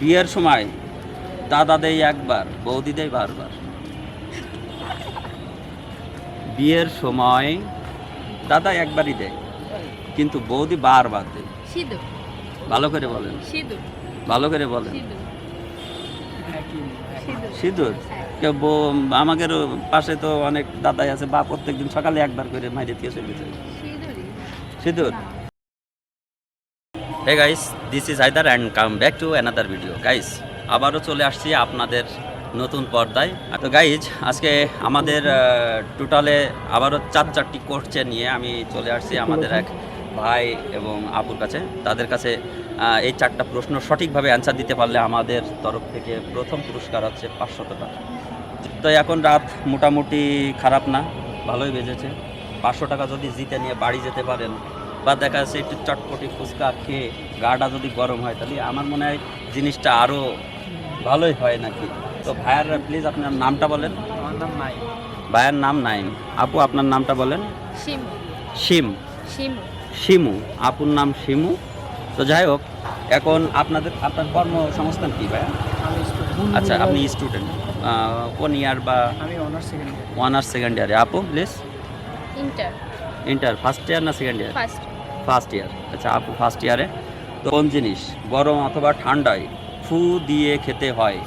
বিয়ের সময় দাদা দেয় একবার বৌদি দেয় বারবার। বিয়ের সময় দাদা একবারই দেয় কিন্তু বৌদি বারবার দেয়। ভালো করে বলেন। ভালো করে বলেন। সিঁদুর। কেউ বউ- আমাদের পাশে তো অনেক দাদাই আছে বা প্রত্যেকদিন সকালে একবার করে মাইরে দিয়ে চলে যায়। সিঁদুর? Hey guys this is Haider and come back to another video guys আবারও চলে আসছি আপনাদের নতুন পর্দায়। তো গাইজ আজকে আমাদের টোটালে আবারও চার চারটি কোর্সে নিয়ে আমি চলে আসছি আমাদের এক ভাই এবং আপুর কাছে। তাদের কাছে এই চারটা প্রশ্ন সঠিকভাবে অ্যান্সার দিতে পারলে আমাদের তরফ থেকে প্রথম পুরস্কার হচ্ছে পাঁচশত টাকা। তো এখন রাত মোটামুটি খারাপ না, ভালোই বেজেছে। পাঁচশো টাকা যদি জিতে নিয়ে বাড়ি যেতে পারেন বা দেখা যাচ্ছে একটু চটপটি ফুচকা খেয়ে গাটা যদি গরম হয় তাহলে আমার মনে হয় জিনিসটা আরও ভালোই হয় নাকি? তো ভাইয়ার প্লিজ আপনার নামটা বলেন। আমার নাম নাই ভাইয়ের নাম নাইম। আপু আপনার নামটা বলেন। শিমু। শিম। শিমু। শিমু। আপুর নাম শিমু। তো যাই হোক এখন আপনাদের আপনার কর্মসংস্থান কি ভাইয়া? আচ্ছা আপনি স্টুডেন্ট কোন ইয়ার বা? আমি অনার্স সেকেন্ড অনার্স সেকেন্ড ইয়ারে আপু please inter inter first year না second year first first year আচ্ছা আপু ফার্স্ট ইয়ারে তো কোন জিনিস? গরম অথবা ঠান্ডায় ফু দিয়ে খেতে হয়?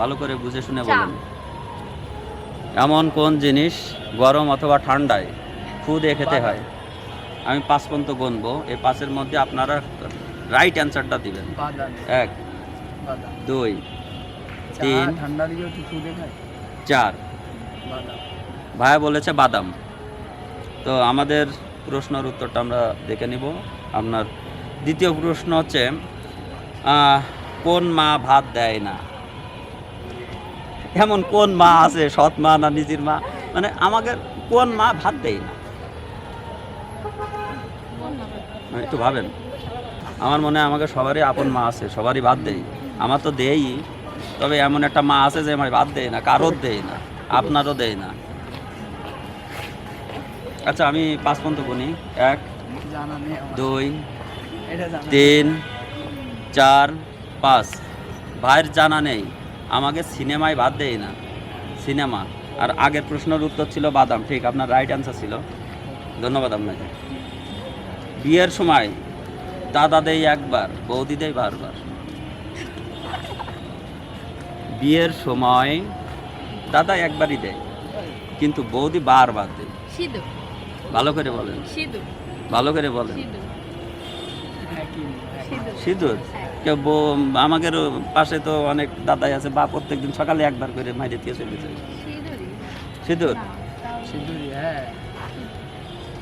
ভালো করে বুঝে শুনে বলুন। এমন কোন জিনিস গরম অথবা ঠান্ডায় ফু দিয়ে খেতে হয়? আমি পাঁচ পর্যন্ত গুনবো। এই পাঁচের মধ্যে আপনারা রাইট অ্যান্সারটা দিবেন। এক দুই তিন। ঠান্ডা কি চার। ভাইয়া বলেছে বাদাম। তো আমাদের প্রশ্নের উত্তরটা আমরা দেখে নিব। আপনার দ্বিতীয় প্রশ্ন হচ্ছে কোন মা ভাত দেয় না? এমন কোন মা আছে, সৎ মা না নিজের মা? মানে আমাকে কোন মা ভাত দেয় না? মানে একটু ভাবেন। আমার মনে হয় আমাকে সবারই আপন মা আছে, সবারই ভাত দেয় আমার তো দেয়ই তবে এমন একটা মা আছে যে আমার ভাত দেয় না, কারোর দেয় না, আপনারও দেয় না। আচ্ছা আমি পাঁচ পর্যন্ত গুনি। এক জানা নেই আমার। দুই এটা জানা নেই। তিন চার পাঁচ। ভাইয়ের জানা নেই। আমাকে সিনেমায় বাদ দেয় না। সিনেমা। আর আগের প্রশ্নের উত্তর ছিল বাদাম। ঠিক আপনার রাইট অ্যান্সার ছিল। ধন্যবাদ আপনাকে। বিয়ের সময় দাদা দেই একবার বৌদি দেয় বারবার। বিয়ের সময় দাদা একবারই দেয় কিন্তু বৌদি বারবার দেয়। ভালো করে বলেন। সিঁদুর। ভালো করে বলেন। সিঁদুর। কেউ বউ- আমাদের পাশে তো অনেক দাদাই আছে বা প্রত্যেকদিন সকালে একবার করে মাইরে দিয়ে চলে যায়। হ্যাঁ।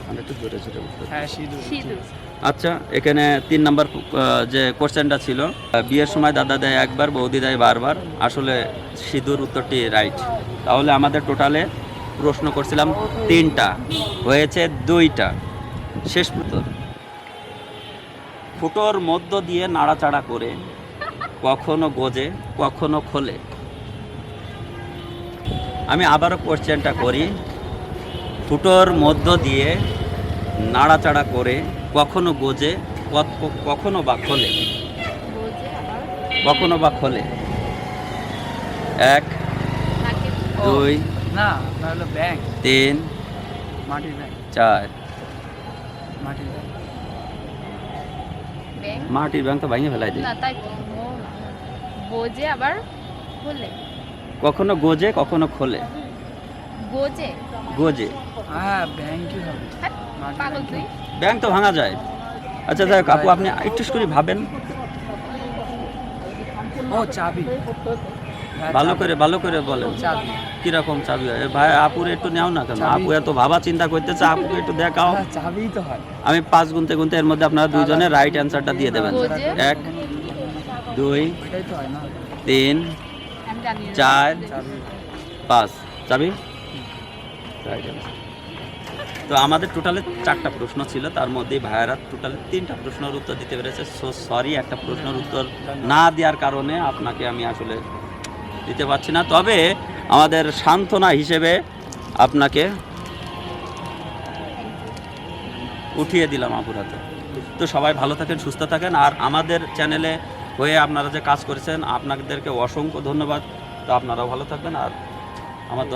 আমি একটু জোরে জোরে উত্তর হ্যাঁ সিঁদুর। সিঁদুর। আচ্ছা এখানে তিন নম্বর যে কোশ্চেনটা ছিল বিয়ের সময় দাদা দেয় একবার বৌদি দেয় বারবার আসলে সিঁদুর উত্তরটি রাইট। তাহলে আমাদের টোটালে প্রশ্ন করছিলাম তিনটা হয়েছে দুইটা। শেষ উত্তর। ফুটোর মধ্য দিয়ে নাড়াচাড়া করে কখনো গোজে কখনো খোলে। আমি আবারও কোশ্চেনটা করি। ফুটোর মধ্য দিয়ে নাড়াচাড়া করে কখনো গোজে কখনো বা খোলে। কখনো বা খোলে। এক দুই না হলো ব্যাংক তিন। মাটির ব্যাংক চার। মাটির ব্যাংক মাটির ব্যাংক তো ভেঙে ফেলাই দিই না তাই। বোঝে আবার বলে কখনো গোজে কখনো খোলে। গোজে? গোজে। হ্যাঁ ব্যাংকই হবে। পাগল তুই। ব্যাংক। তো ভাঙা যায়। আচ্ছা হোক আপু আপনি একটু করে ভাবেন। ও চাবি। ভালো করে ভালো করে বলেন। কীরকম চাবি হয়? ভাই আপুর একটু নেও না কেন? আপু এত ভাবা চিন্তা করতেছে আপুকে একটু দেখাও। হ্যাঁ, চাবিই তো হয়। আমি পাঁচ গুনতে গুনতে এর মধ্যে আপনারা দুইজনে রাইট অ্যান্সারটা দিয়ে দেবেন। এক দুই হয় তিন। চার। পাঁচ। চাবি. তো আমাদের টোটালে চারটা প্রশ্ন ছিল তার মধ্যে ভাইয়ারা টোটালে তিনটা প্রশ্নের উত্তর দিতে পেরেছে। সো সরি একটা প্রশ্নের উত্তর না দেওয়ার কারণে আপনাকে আমি আসলে দিতে পারছি না। তবে আমাদের সান্ত্বনা হিসেবে আপনাকে উঠিয়ে দিলাম আপুরাতে তো সবাই ভালো থাকেন, সুস্থ থাকেন। আর আমাদের চ্যানেলে হয়ে আপনারা যে কাজ করেছেন, আপনাদেরকে অসংখ্য ধন্যবাদ। তো আপনারাও ভালো থাকবেন আর আমার